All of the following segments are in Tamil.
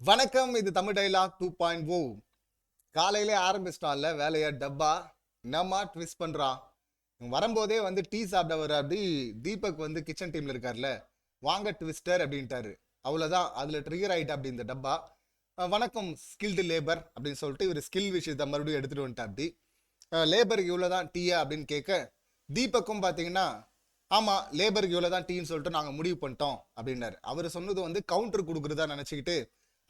வணக்கம் இது Tamil dialogue two point O. காலையிலே ஆரம்பிச்சிட்டான்ல வேலையை டப்பா. நம்ம ட்விஸ்ட் பண்ணுறான் வரும்போதே வந்து டீ சாப்பிட்டவர் அப்படி. தீபக் வந்து கிச்சன் டீமில் இருக்கார்ல. வாங்க ட்விஸ்டர் அப்படின்ட்டாரு. அவ்வளோதான் அதில் ட்ரிகர் ஆகிட்டா அப்படி இந்த டப்பா. வணக்கம் ஸ்கில்டு லேபர் அப்படின்னு சொல்லிட்டு இவர் ஸ்கில் விஷயத்தை மறுபடியும் எடுத்துகிட்டு வந்துட்டா அப்படி. லேபருக்கு இவ்வளோ தான் டீயா அப்படின்னு கேட்க தீபக்கும் பார்த்தீங்கன்னா ஆமாம் லேபருக்கு இவ்வளோ தான் டீன்னு சொல்லிட்டு நாங்கள் முடிவு பண்ணிட்டோம் அப்படின்னாரு. அவர் சொன்னது வந்து கவுண்டர் கொடுக்குறதா நினச்சிக்கிட்டு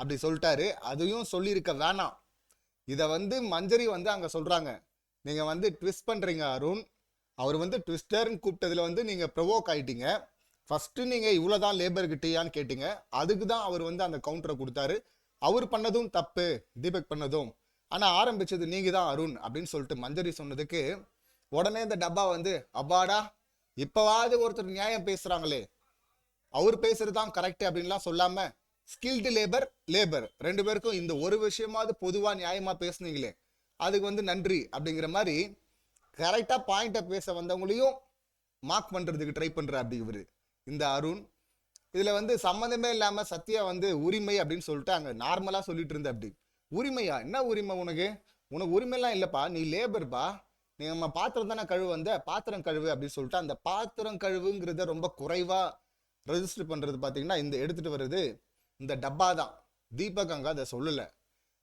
அப்படி சொல்லிட்டாரு. அதையும் சொல்லியிருக்க வேணாம். இதை வந்து மஞ்சரி வந்து அங்கே சொல்கிறாங்க நீங்கள் வந்து ட்விஸ்ட் பண்ணுறீங்க அருண். அவர் வந்து ட்விஸ்டர்னு கூப்பிட்டதில் வந்து நீங்கள் ப்ரொவோக் ஆகிட்டீங்க ஃபஸ்ட்டு நீங்கள் இவ்வளோ தான் லேபர்கிட்டயான்னு டீயான்னு கேட்டீங்க. அதுக்கு தான் அவர் வந்து அந்த கவுண்டரை கொடுத்தாரு. அவர் பண்ணதும் தப்பு தீபக் பண்ணதும். ஆனால் ஆரம்பிச்சது நீங்கள் தான் அருண் அப்படின்னு சொல்லிட்டு மஞ்சரி சொன்னதுக்கு உடனே இந்த டப்பா வந்து அப்பாடா இப்போவாவது ஒருத்தர் நியாயம் பேசுகிறாங்களே அவர் பேசுறது தான் கரெக்டு அப்படின்லாம் சொல்லாமல் ஸ்கில்டு லேபர் லேபர் ரெண்டு பேருக்கும் இந்த ஒரு விஷயமாவது பொதுவாக நியாயமாக பேசுனீங்களே அதுக்கு வந்து நன்றி அப்படிங்கிற மாதிரி கரெக்டாக பாயிண்ட்டை பேச வந்தவங்களையும் மார்க் பண்ணுறதுக்கு ட்ரை பண்ற அப்படி இவர் இந்த அருண். இதில் வந்து சம்மந்தமே இல்லாமல் சத்யா வந்து உரிமை அப்படின்னு சொல்லிட்டு அங்கே நார்மலாக சொல்லிட்டு இருந்த அப்படி. உரிமையா? என்ன உரிமை உனக்கு? உனக்கு உரிமையெல்லாம் இல்லைப்பா நீ லேபர்ப்பா நீ நம்ம பாத்திரம் தானே கழுவு வந்த? பாத்திரம் கழுவு அப்படின்னு சொல்லிட்டு அந்த பாத்திரம் கழுவுங்கிறத ரொம்ப குறைவாக ரெஜிஸ்டர் பண்ணுறது பார்த்தீங்கன்னா இந்த எடுத்துகிட்டு வர்றது இந்த டப்பா தான் தீபக் அங்கே அதை சொல்லலை.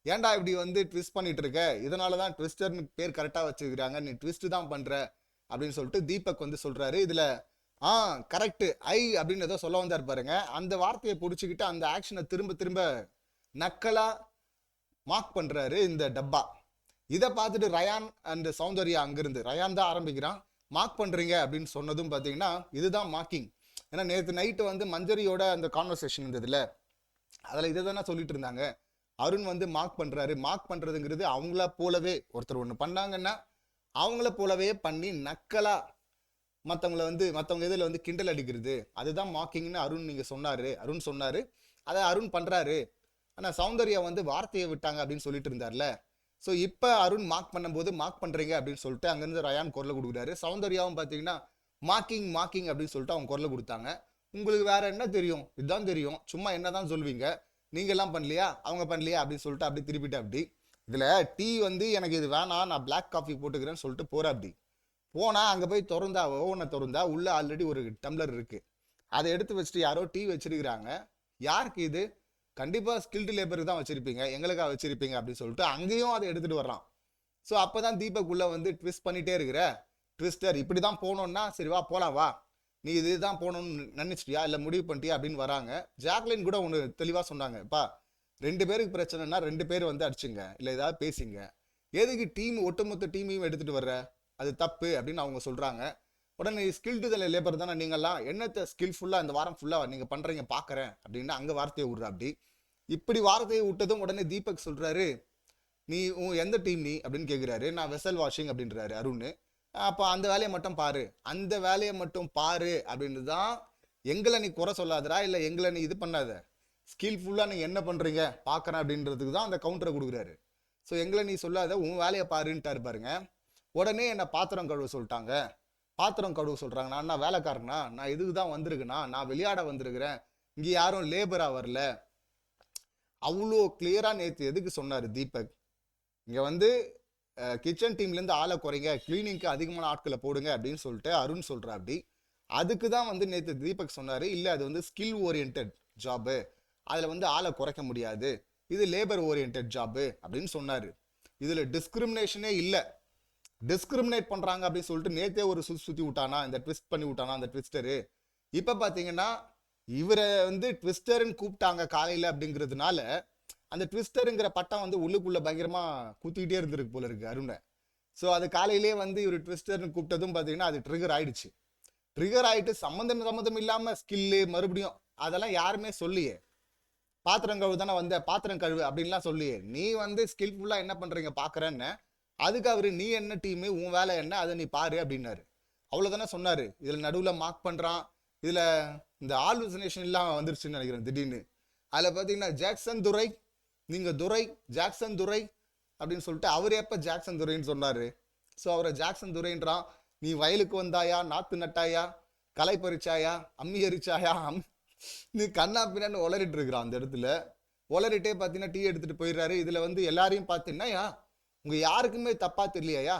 ஏன்டா இப்படி வந்து ட்விஸ்ட் பண்ணிட்டு இருக்க இதனால தான் ட்விஸ்டர்னு பேர் கரெக்டாக வச்சுக்கிறாங்க நீ ட்விஸ்ட் தான் பண்ணுற அப்படின்னு சொல்லிட்டு தீபக் வந்து சொல்கிறாரு இதில் ஆ கரெக்டு ஐ அப்படின்னு ஏதோ சொல்ல வந்தார் பாருங்க. அந்த வார்த்தையை பிடிச்சிக்கிட்டு அந்த ஆக்ஷனை திரும்ப திரும்ப நக்கலாக மார்க் பண்ணுறாரு இந்த டப்பா. இதை பார்த்துட்டு ரயான் அண்ட் சௌந்தர்யா அங்கேருந்து ரயான் தான் ஆரம்பிக்கிறான். மார்க் பண்ணுறீங்க அப்படின்னு சொன்னதும் பார்த்தீங்கன்னா இதுதான் மார்க்கிங் ஏன்னா நேற்று நைட்டு வந்து மஞ்சரியோட அந்த கான்வர்சேஷன் இருந்ததுல. அதில் இதை தானே சொல்லிட்டு இருந்தாங்க. அருண் வந்து மார்க் பண்ணுறாரு மார்க் பண்ணுறதுங்கிறது அவங்கள போலவே ஒருத்தர் ஒன்று பண்ணாங்கன்னா அவங்கள போலவே பண்ணி நக்கலாக மற்றவங்கள வந்து மற்றவங்க இதில் வந்து கிண்டல் அடிக்கிறது. அதுதான் மார்க்கிங்னு அருண் நீங்கள் சொன்னார். அருண் சொன்னார். அதை அருண் பண்ணுறாரு ஆனால் சௌந்தர்யா வந்து வார்த்தையை விட்டாங்க அப்படின்னு சொல்லிட்டு இருந்தார்ல. ஸோ இப்போ அருண் மார்க் பண்ணும்போது மார்க் பண்ணுறீங்க அப்படின்னு சொல்லிட்டு அங்கேருந்து ரயான் குரலை கொடுக்குறாரு. சௌந்தர்யாவும் பார்த்தீங்கன்னா மார்க்கிங் மார்க்கிங் அப்படின்னு சொல்லிட்டு அவங்க குரலை கொடுத்தாங்க. உங்களுக்கு வேற என்ன தெரியும்? இதுதான் தெரியும். சும்மா என்னதான் சொல்வீங்க? நீங்கெல்லாம் பண்ணலையா? அவங்க பண்ணலையா? அப்படின்னு சொல்லிட்டு அப்படி திருப்பிட்டு அப்படி. இதில் டீ வந்து எனக்கு இது வேணாம் நான் பிளாக் காஃபி போட்டுக்கிறேன்னு சொல்லிட்டு போற அப்படி. போனா அங்கே போய் திறந்தா ஓவனை திறந்தா உள்ள ஆல்ரெடி ஒரு டம்ளர் இருக்கு. அதை எடுத்து வச்சுட்டு யாரோ டீ வச்சிருக்கிறாங்க. யாருக்கு இது? கண்டிப்பா ஸ்கில்டு லேபருக்கு தான் வச்சிருப்பீங்க. எங்களுக்காக வச்சிருப்பீங்க அப்படின்னு சொல்லிட்டு அங்கேயும் அதை எடுத்துட்டு வர்றான். ஸோ அப்பதான் தீபக் உள்ள வந்து ட்விஸ்ட் பண்ணிட்டே இருக்கிற. ட்விஸ்டர் இப்படி தான் போகணும்னா சரி வா போலாம் வா. நீ இதுதான் போகணும்னு நினைச்சிட்டியா? இல்லை முடிவு பண்ணிட்டியா? அப்படின்னு வராங்க. ஜாக்லின் கூட ஒன்று தெளிவாக சொன்னாங்க. பா ரெண்டு பேருக்கு பிரச்சனைனா ரெண்டு பேர் வந்து அடிச்சுங்க. இல்லை ஏதாவது பேசிங்க. எதுக்கு டீம் ஒட்டுமொத்த டீமையும் எடுத்துகிட்டு வர்ற? அது தப்பு அப்படின்னு அவங்க சொல்கிறாங்க உடனே ஸ்கில்டு தலை லேபர் தானே நீங்கள்லாம் என்னத்தை ஸ்கில்ஃபுல்லாக இந்த வாரம் ஃபுல்லாக நீங்கள் பண்ணுறீங்க பார்க்குறேன் அப்படின்னு அங்கே வார்த்தையை விட்ற அப்படி. இப்படி வார்த்தையை விட்டதும் உடனே தீபக் சொல்கிறாரு நீ உன் எந்த டீம் நீ? அப்படின்னு கேட்குறாரு நான் வெசல் வாஷிங் அப்படின்றாரு அருண். அப்போ அந்த வேலையை மட்டும் பாரு. அந்த வேலையை மட்டும் பாரு அப்படின்னு தான் எங்களை நீ குறை சொல்லாதடா இல்லை எங்களை நீ இது பண்ணாத. ஸ்கில்ஃபுல்லாக நீ என்ன பண்ணுறீங்க பார்க்குறேன் அப்படின்றதுக்கு தான் அந்த கவுண்டரை கொடுக்குறாரு. ஸோ எங்களை நீ சொல்லாத உன் வேலையை பாருன்ட்டாரு பாருங்க. உடனே என்னை பாத்திரம் கழுவ சொல்லிட்டாங்க. பாத்திரம் கழுவ சொல்கிறாங்க நான் நான் வேலைக்காரனா? நான் இதுக்கு தான் வந்திருக்கேனா? நான் விளையாட வந்திருக்கிறேன். இங்கே யாரும் லேபராக வரல. அவ்வளோ கிளியராக நேற்று எதுக்கு சொன்னார் தீபக்? இங்கே வந்து கிச்சன் டீம்லேருந்து ஆளை குறைங்க கிளீனிங்க்கு அதிகமான ஆட்களை போடுங்க அப்படின்னு சொல்லிட்டு அருண் சொல்கிறா அப்படி. அதுக்கு தான் வந்து நேற்று தீபக் சொன்னார் இல்லை அது வந்து ஸ்கில் ஓரியன்ட் ஜாபு அதில் வந்து ஆளை குறைக்க முடியாது. இது லேபர் ஓரியன்ட் ஜாபு அப்படின்னு சொன்னார். இதில் டிஸ்கிரிமினேஷனே இல்லை. டிஸ்கிரிமினேட் பண்ணுறாங்க அப்படின்னு சொல்லிட்டு நேற்றே ஒரு சுற்றி சுற்றி விட்டானா இந்த ட்விஸ்ட் பண்ணி விட்டானா அந்த ட்விஸ்டரு இப்போ பார்த்தீங்கன்னா இவரை வந்து ட்விஸ்டர்னு கூப்பிட்டாங்க காலையில் அப்படிங்கிறதுனால அந்த ட்விஸ்டருங்கிற பட்டம் வந்து உள்ளுக்குள்ளே பயங்கரமாக குத்திக்கிட்டே இருந்திருக்கு போல இருக்கு அருணை. ஸோ அது காலையிலேயே வந்து இவர் ட்விஸ்டர்னு கூப்பிட்டதும் பார்த்தீங்கன்னா அது ட்ரிகர் ஆயிடுச்சு. ட்ரிகர் ஆகிட்டு சம்மந்தம் சம்மந்தம் இல்லாமல் ஸ்கில்லு மறுபடியும் அதெல்லாம் யாருமே சொல்லியே. பாத்திரம் கழுவு தானே வந்த பாத்திரம் கழுவு அப்படின்லாம் சொல்லியே. நீ வந்து ஸ்கில்ஃபுல்லாக என்ன பண்ணுறீங்க பார்க்குறேன்னு அதுக்கு அவர் நீ என்ன டீமு உன் வேலை என்ன அதை நீ பாரு அப்படின்னாரு. அவ்வளோதானே சொன்னார். இதில் நடுவில் மார்க் பண்ணுறான் இதில் இந்த ஆல்வசினேஷன் இல்லாமல் வந்துருச்சுன்னு நினைக்கிறேன் திடீர்னு. அதில் பார்த்தீங்கன்னா ஜாக்சன் துரை நீங்கள் துரை ஜாக்சன் துரை அப்படின்னு சொல்லிட்டு அவர் எப்போ ஜாக்சன் துரைன்னு சொன்னார். ஸோ அவரை ஜாக்சன் துரைன்றான். நீ வயலுக்கு வந்தாயா? நாற்று நட்டாயா? களை பறிச்சாயா? அம்மி எரிச்சாயா அம் நீ கண்ணா பின்னான்னு உளறிட்டு இருக்கிறான் அந்த இடத்துல. உளறிட்டே பார்த்தீங்கன்னா டீ எடுத்துகிட்டு போயிடுறாரு. இதில் வந்து எல்லாரையும் பார்த்தீங்கன்னா உங்கள் யாருக்குமே தப்பாக தெரியலையா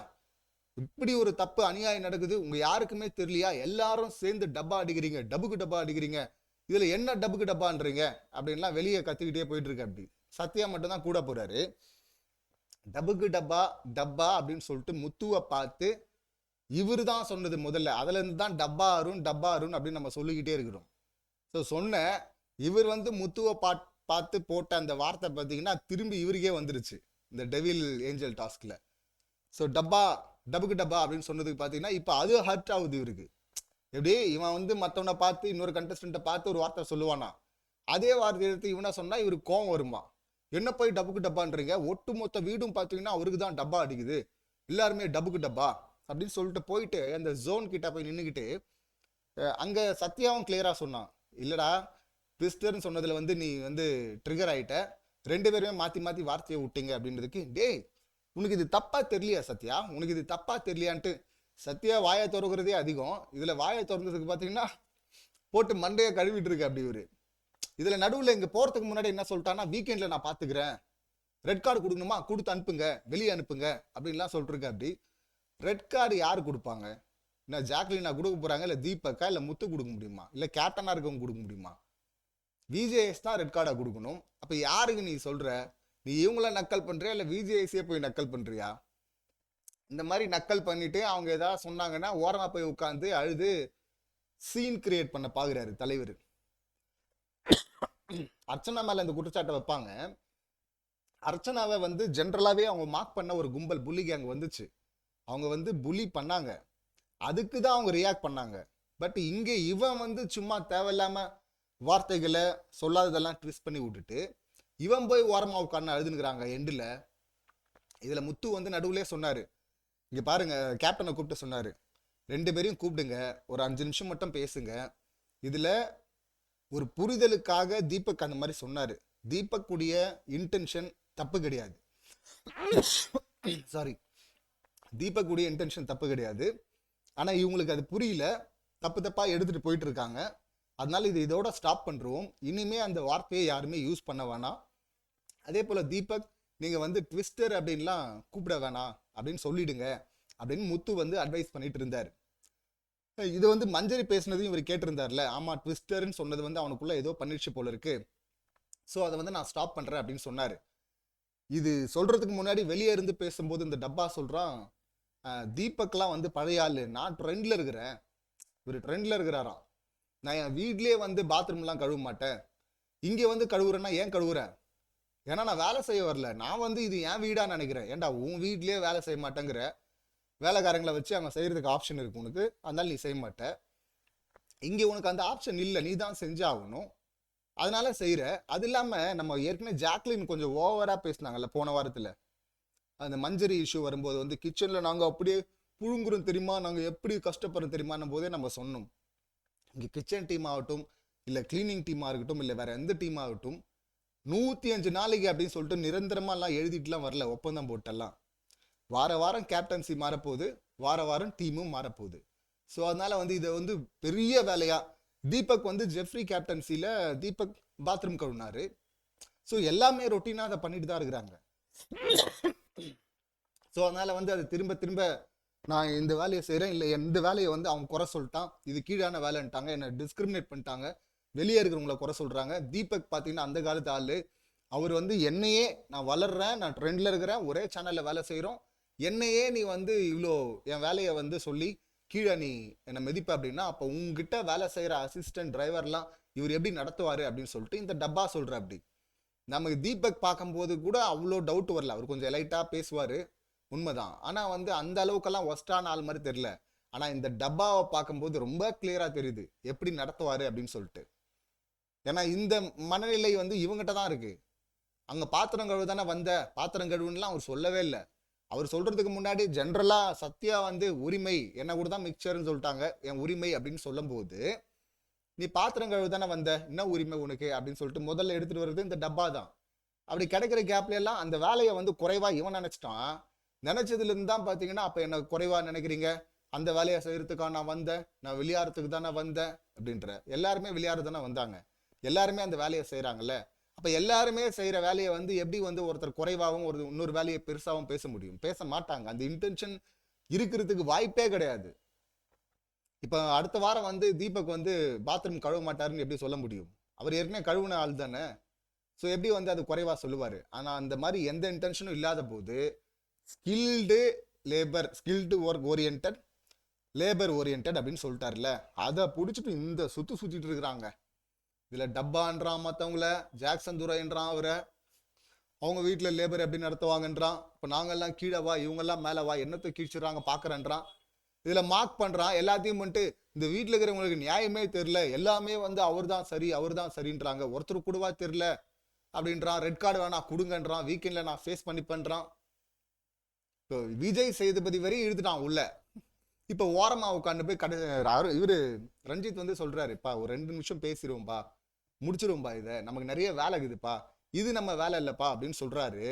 இப்படி ஒரு தப்பு அநியாயம் நடக்குது. உங்கள் யாருக்குமே தெரியலையா? எல்லாரும் சேர்ந்து டப்பா அடிக்கிறீங்க. டபுக்கு டப்பா அடிக்கிறீங்க. இதில் என்ன டபுக்கு டப்பான்றீங்க? அப்படின்லாம் வெளியே கத்திக்கிட்டே போயிட்டு இருக்கு அப்படி. சத்யா மட்டும்தான் கூட போறாரு. டபுக்கு டப்பா டப்பா அப்படின்னு சொல்லிட்டு முத்துவை பார்த்து இவரு தான் சொன்னது முதல்ல. அதுல இருந்து தான் டப்பா அருண் டப்பா அருண் அப்படின்னு நம்ம சொல்லிக்கிட்டே இருக்கிறோம். ஸோ சொன்ன இவர் வந்து முத்துவை பாட் பார்த்து போட்ட அந்த வார்த்தை பார்த்தீங்கன்னா திரும்பி இவருக்கே வந்துருச்சு. இந்த டெவில் ஏஞ்சல் டாஸ்கில் ஸோ டப்பா டபுக்கு டப்பா அப்படின்னு சொன்னதுக்கு பார்த்தீங்கன்னா இப்போ அது ஹர்ட் ஆகுது இவருக்கு. எப்படி? இவன் வந்து மற்றவனை பார்த்து இன்னொரு கண்டஸ்டண்ட்டை பார்த்து ஒரு வார்த்தை சொல்லுவானா? அதே வார்த்தை எடுத்து இவனா சொன்னால் இவருக்கு கோவம் வருமா? என்ன போய் டபுக்கு டப்பான்றீங்க? ஒட்டுமொத்த வீடும் பார்த்தீங்கன்னா அவருக்கு தான் டப்பா அடிக்குது. எல்லாருமே டபுக்கு டப்பா அப்படின்னு சொல்லிட்டு போயிட்டு அந்த ஜோன் கிட்ட போய் நின்றுக்கிட்டு அங்கே சத்யாவும் கிளியராக சொன்னான். இல்லைடா ட்விஸ்டர்னு சொன்னதில் வந்து நீ வந்து ட்ரிகர் ஆகிட்ட ரெண்டு பேருமே மாற்றி மாற்றி வார்த்தையை விட்டீங்க அப்படின்றதுக்கு டேய் உனக்கு இது தப்பா தெரியலையா சத்யா? உனக்கு இது தப்பா தெரியலையான்ட்டு. சத்யா வாயை திறக்கிறதே அதிகம். இதில் வாயை திறந்ததுக்கு பார்த்தீங்கன்னா போட்டு மண்டையை கழுவிட்டு இருக்கு அப்படி இவரு. இதுல நடுவில் இங்க போறதுக்கு முன்னாடி என்ன சொல்லிட்டான்னா வீக்கெண்ட்ல நான் பாத்துக்கிறேன். ரெட் கார்டு கொடுக்கணுமா? கொடுத்து அனுப்புங்க. வெளியே அனுப்புங்க. அப்படின்லாம் சொல்லிட்டுருக்க அப்படி. ரெட் கார்டு யார் கொடுப்பாங்க? என்ன ஜாக்லினா கொடுக்க போறாங்க? இல்லை தீபக்கா? இல்லை முத்து கொடுக்க முடியுமா? இல்லை கேப்டனா இருக்கவங்க கொடுக்க முடியுமா? விஜேஎஸ் தான் ரெட் கார்டை கொடுக்கணும். அப்போ யாருக்கு நீ சொல்ற? நீ இவங்கள நக்கல் பண்றியா? இல்லை விஜேஎஸ்ஏ போய் நக்கல் பண்றியா? இந்த மாதிரி நக்கல் பண்ணிட்டு அவங்க ஏதாவது சொன்னாங்கன்னா ஓரமாக போய் உட்காந்து அழுது சீன் கிரியேட் பண்ண பார்க்குறாரு தலைவர். அர்ச்சனா மேல இந்த குற்றச்சாட்டை வைப்பாங்க. அர்ச்சனாவை வந்து ஜென்ரலாகவே அவங்க மார்க் பண்ண ஒரு கும்பல் புள்ளி கேங் வந்துச்சு. அவங்க வந்து புலி பண்ணாங்க. அதுக்கு தான் அவங்க ரியாக்ட் பண்ணாங்க. பட் இங்கே இவன் வந்து சும்மா தேவையில்லாம வார்த்தைகளை சொல்லாததெல்லாம் ட்விஸ்ட் பண்ணி விட்டுட்டு இவன் போய் ஓரமாக உட்காந்து அழுதுனுக்குறாங்க எண்டில் இதில் முத்து வந்து நடுவுலே சொன்னார். இங்கே பாருங்க கேப்டனை கூப்பிட்டு சொன்னார். ரெண்டு பேரையும் கூப்பிடுங்க. ஒரு அஞ்சு நிமிஷம் மட்டும் பேசுங்க. இதில் ஒரு புரிதலுக்காக தீபக் அந்த மாதிரி சொன்னார். தீபக் இன்டென்ஷன் தப்பு கிடையாது. சாரி தீபக் இன்டென்ஷன் தப்பு கிடையாது. ஆனால் இவங்களுக்கு அது புரியல. தப்பு தப்பாக எடுத்துகிட்டு போயிட்டு இருக்காங்க. அதனால இது இதோட ஸ்டாப் பண்ணுறோம் இனிமே அந்த வார்த்தையை யாருமே யூஸ் பண்ண வேணாம். அதே போல் தீபக் நீங்கள் வந்து ட்விஸ்டர் அப்படின்லாம் கூப்பிட வேணாம். அப்படின்னு சொல்லிடுங்க. அப்படின்னு முத்து வந்து அட்வைஸ் பண்ணிட்டு இருந்தார். இது வந்து மஞ்சரி பேசினதையும் இவர் கேட்டிருந்தார்ல. ஆமா ட்விஸ்டர்னு சொன்னது வந்து அவனுக்குள்ள ஏதோ பண்ணிடுச்சு போல இருக்கு. ஸோ அதை வந்து நான் ஸ்டாப் பண்ணுறேன் அப்படின்னு சொன்னார். இது சொல்றதுக்கு முன்னாடி வெளியே இருந்து பேசும்போது இந்த டப்பா சொல்றான் தீபக்லாம் வந்து பழைய ஆள். நான் ட்ரெண்ட்ல இருக்கிறேன். இவர் ட்ரெண்ட்ல இருக்கிறாராம். நான் என் வீட்லேயே வந்து பாத்ரூம்லாம் கழுவ மாட்டேன். இங்கே வந்து கழுவுறேன்னா ஏன் கழுவுறேன் ஏன்னா நான் வேலை செய்ய வரல. நான் வந்து இது என் வீடாக நினைக்கிறேன். ஏன்டா உன் வீட்லேயே வேலை செய்ய மாட்டேங்கிற? வேலைக்காரங்களை வச்சு அவங்க செய்கிறதுக்கு ஆப்ஷன் இருக்கு உனக்கு. அதனால நீ செய்ய மாட்ட. இங்கே உனக்கு அந்த ஆப்ஷன் இல்லை. நீ தான் செஞ்சாகணும். அதனால செய்கிற அது இல்லாமல் நம்ம ஏற்கனவே ஜாக்லின் கொஞ்சம் ஓவராக பேசினாங்கல்ல போன வாரத்தில். அந்த மஞ்சரி இஷ்யூ வரும்போது வந்து கிச்சனில் நாங்கள் அப்படியே புழுங்குறோம் தெரியுமா? நாங்கள் எப்படி கஷ்டப்படுறோம் தெரியுமான்னும் போதே நம்ம சொன்னோம். இங்கே கிச்சன் டீம் ஆகட்டும் இல்லை கிளீனிங் டீமாக இருக்கட்டும் இல்லை வேறு எந்த டீம் ஆகட்டும் நூற்றி அஞ்சு நாளைக்கு அப்படின்னு சொல்லிட்டு நிரந்தரமாக எல்லாம் எழுதிட்டுலாம் வரல. ஒப்பந்தம் போட்டெல்லாம். வார வாரம் கேப்டன்சி மாறப்போகுது வார வாரம் டீமும் மாறப்போகுது. ஸோ அதனால வந்து இதை வந்து பெரிய வேலையா தீபக் வந்து ஜெஃப்ரி கேப்டன்சியில் தீபக் பாத்ரூம் கழுவினாரு. ஸோ எல்லாமே ரொட்டீனாக அதை பண்ணிட்டு தான் இருக்கிறாங்க. ஸோ அதனால வந்து அது திரும்ப திரும்ப நான் இந்த வேலையை செய்கிறேன் இல்லை இந்த வேலையை வந்து அவன் குறை சொல்லிட்டான் இது கீழான வேலைன்ட்டாங்க என்னை டிஸ்கிரிமினேட் பண்ணிட்டாங்க வெளியே இருக்கிறவங்கள குறை சொல்கிறாங்க தீபக் பார்த்தீங்கன்னா அந்த காலத்து ஆள். அவர் வந்து என்னையே நான் வளர்றேன் நான் ட்ரெண்டில் இருக்கிறேன் ஒரே சேனலில் வேலை செய்கிறோம் என்னையே நீ வந்து இவ்வளோ என் வேலையை வந்து சொல்லி கீழே நீ என்னை மிதிப்ப அப்படின்னா அப்போ உங்ககிட்ட வேலை செய்கிற அசிஸ்டன்ட் டிரைவர்லாம் இவர் எப்படி நடத்துவார் அப்படின்னு சொல்லிட்டு இந்த டப்பா சொல்கிற அப்படி. நமக்கு தீபக் பார்க்கும்போது கூட அவ்வளோ டவுட் வரல. அவர் கொஞ்சம் லைட்டாக பேசுவார். உண்மைதான். ஆனால் வந்து அந்த அளவுக்கெல்லாம் ஒஸ்டான ஆள் மாதிரி தெரியல. ஆனால் இந்த டப்பாவை பார்க்கும்போது ரொம்ப கிளியராக தெரியுது. எப்படி நடத்துவார் அப்படின்னு சொல்லிட்டு. ஏன்னா இந்த மனநிலை வந்து இவங்ககிட்ட தான் இருக்குது அங்கே பாத்திரம் கழுவு தானே வந்த? பாத்திரம் கழுவுன்னுலாம் அவர் சொல்லவே இல்லை. அவர் சொல்றதுக்கு முன்னாடி ஜென்ரலாக சத்யா வந்து உரிமை என்ன கூட தான் மிக்சர்னு சொல்லிட்டாங்க. என் உரிமை அப்படின்னு சொல்லும்போது நீ பாத்திரம் கழுவு தானே வந்த? என்ன உரிமை உனக்கு? அப்படின்னு சொல்லிட்டு முதல்ல எடுத்துட்டு வர்றது இந்த டப்பா தான். அப்படி கிடைக்கிற கேப்ல எல்லாம் அந்த வேலையை வந்து குறைவா இவன் நினைச்சிட்டான். நினைச்சதுல இருந்து தான் பாத்தீங்கன்னா அப்ப என்ன குறைவா நினைக்கிறீங்க? அந்த வேலையை செய்யறதுக்கா நான் வந்தேன். நான் விளையாடுறதுக்கு தானே வந்தேன் அப்படின்ற. எல்லாருமே விளையாடுறது தானே வந்தாங்க. எல்லாருமே அந்த வேலையை செய்கிறாங்கல்ல அப்போ எல்லாருமே செய்கிற வேலையை வந்து எப்படி வந்து ஒருத்தர் குறைவாகவும் ஒரு இன்னொரு வேலையை பெருசாகவும் பேச முடியும்? பேச மாட்டாங்க. அந்த இன்டென்ஷன் இருக்கிறதுக்கு வாய்ப்பே கிடையாது. இப்போ அடுத்த வாரம் வந்து தீபக் வந்து பாத்ரூம் கழுவ மாட்டாருன்னு எப்படி சொல்ல முடியும்? அவர் ஏற்கனவே கழுவுன ஆள் தானே? ஸோ எப்படி வந்து அது குறைவாக சொல்லுவார்? ஆனால் அந்த மாதிரி எந்த இன்டென்ஷனும் இல்லாத போது skilled labour skilled work orient labour orient அப்படின்னு சொல்லிட்டார்ல அதை பிடிச்சிட்டு இந்த சுற்று சுற்றிட்டு இருக்கிறாங்க. இதில் டப்பான்றான் மற்றவங்கள ஜாக்சன் துரைன்றான் அவரை. அவங்க வீட்டில் லேபர் எப்படி நடத்துவாங்கன்றான் இப்போ நாங்கள்லாம் கீழே வா இவங்கெல்லாம் மேலே வா என்னத்தை கீழ்ச்சிடுறாங்க பார்க்குறேன்றான் இதில் மார்க் பண்ணுறான் எல்லாத்தையும் வந்துட்டு இந்த வீட்டில் இருக்கிறவங்களுக்கு நியாயமே தெரில எல்லாமே வந்து அவர்தான் சரி அவர்தான் சரின்றாங்க. ஒருத்தர் கூடவா தெரில அப்படின்றான் ரெட் கார்டு வேணா கொடுங்கன்றான் வீக்கெண்டில் நான் ஃபேஸ் பண்ணி பண்ணுறான் இப்போ விஜய் சேதுபதி வரையும் இழுத்துட்டான் உள்ள. இப்போ ஓரமாக உட்காந்து போய் கடை இவர் இவரு ரஞ்சித் வந்து சொல்கிறாருப்பா ஒரு ரெண்டு நிமிஷம் பேசிடுவோம்ப்பா முடிச்சிருவோம்பா இதை நமக்கு நிறைய வேலை இருக்குதுப்பா இது நம்ம வேலை இல்லைப்பா அப்படின்னு சொல்கிறாரு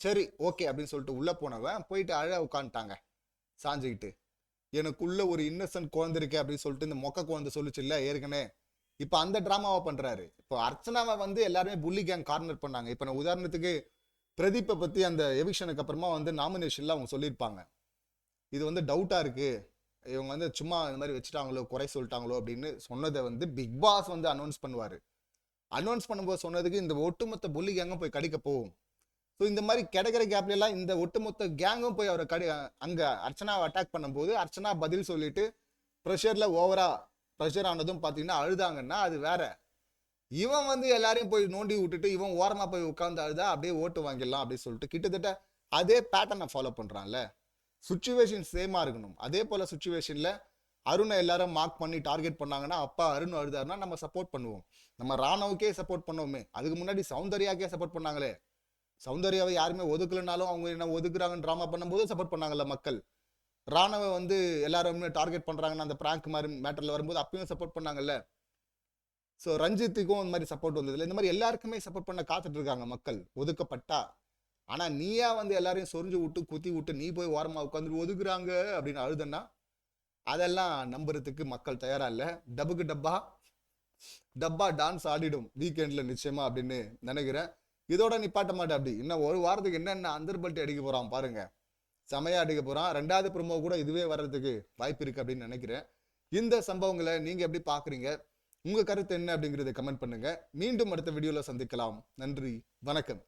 சரி ஓகே அப்படின்னு சொல்லிட்டு உள்ளே போனவன் போயிட்டு அழ உட்காந்துட்டாங்க சாஞ்சுக்கிட்டு. எனக்குள்ள ஒரு இன்னசென்ட் குழந்திருக்கே அப்படின்னு சொல்லிட்டு இந்த மொக்க குழந்தை சொல்லுச்சு இல்லை ஏற்கனவே. இப்போ அந்த ட்ராமாவை பண்ணுறாரு இப்போ அர்ச்சனாவை வந்து எல்லாருமே புள்ளி கேங் கார்னர் பண்ணாங்க. இப்போ நான் உதாரணத்துக்கு பிரதீப்பை பற்றி அந்த எவிக்ஷனுக்கு அப்புறமா வந்து நாமினேஷனில் அவங்க சொல்லியிருப்பாங்க. இது வந்து டவுட்டாக இருக்குது இவங்க வந்து சும்மா இந்த மாதிரி வச்சுட்டாங்களோ குறை சொல்லிட்டாங்களோ அப்படின்னு சொன்னதை வந்து பிக் பாஸ் வந்து அனௌன்ஸ் பண்ணுவார். அனௌன்ஸ் பண்ணும்போது சொன்னதுக்கு இந்த ஒட்டுமொத்த புள்ளி கேங்கும் போய் கடிக்க போகும். ஸோ இந்த மாதிரி கிடைக்கிற கேப்லெல்லாம் இந்த ஒட்டுமொத்த கேங்கும் போய் அவரை கடி அங்கே அர்ச்சனாவை அட்டாக் பண்ணும்போது அர்ச்சனா பதில் சொல்லிட்டு ப்ரெஷரில் ஓவராக ப்ரெஷர் ஆனதும் பார்த்தீங்கன்னா அழுதாங்கன்னா அது வேற. இவன் வந்து எல்லாரையும் போய் நோண்டி விட்டுட்டு இவன் ஓரமாக போய் உட்காந்து அழுதா அப்படியே ஓட்டு வாங்கிடலாம் அப்படின்னு சொல்லிட்டு கிட்டத்தட்ட அதே பேட்டர்னை ஃபாலோ பண்ணுறான்ல சுச்சுவேஷன் சேமாக இருக்கணும். அதே போல் சுச்சுவேஷனில் அருணை எல்லாரும் மார்க் பண்ணி டார்கெட் பண்ணாங்கன்னா அப்பா அருண் அழுதாருன்னா நம்ம சப்போர்ட் பண்ணுவோம். நம்ம ராணவுக்கே சப்போர்ட் பண்ணுவோமே அதுக்கு முன்னாடி சௌந்தர்யாக்கே சப்போர்ட் பண்ணாங்களே. சௌந்தர்யாவை யாருமே ஒதுக்கலனாலும் அவங்க என்ன ஒதுக்குறாங்கன்னு ட்ராமா பண்ணும்போது சப்போர்ட் பண்ணாங்கல்ல மக்கள். ராணுவ வந்து எல்லாருமே டார்கெட் பண்ணுறாங்கன்னு அந்த பிராங்க் மாதிரி மேட்டரில் வரும்போது அப்பயும் சப்போர்ட் பண்ணாங்கல்ல. ஸோ ரஞ்சித்துக்கும் இந்த மாதிரி சப்போர்ட் வந்ததில்லை இந்த மாதிரி எல்லாருக்குமே சப்போர்ட் பண்ண காத்துட்டு இருக்காங்க மக்கள். ஒதுக்கப்பட்டா. ஆனால் நீயா வந்து எல்லாரையும் சொரிஞ்சு விட்டு குத்தி விட்டு நீ போய் ஓரமாக உட்காந்து ஒதுக்குறாங்க அப்படின்னு அழுதுன்னா அதெல்லாம் நம்புறதுக்கு மக்கள் தயாரா இல்லை. டபுக்கு டப்பா டப்பா டான்ஸ் ஆடிடும். வீக்கெண்டில் நிச்சயமா அப்படின்னு நினைக்கிறேன். இதோட நிப்பாட்ட மாட்டேன் அப்படி. இன்னும் ஒரு வாரத்துக்கு என்னென்ன அந்தர்பல்ட்டி அடிக்க போகிறான் பாருங்க. செமையா அடிக்க போகிறான் ரெண்டாவது ப்ரோமோ கூட இதுவே வர்றதுக்கு வாய்ப்பு இருக்கு அப்படின்னு நினைக்கிறேன். இந்த சம்பவங்களை நீங்கள் எப்படி பார்க்குறீங்க உங்கள் கருத்து என்ன அப்படிங்கிறத கமெண்ட் பண்ணுங்கள் மீண்டும் அடுத்த வீடியோவில் சந்திக்கலாம். நன்றி. வணக்கம்.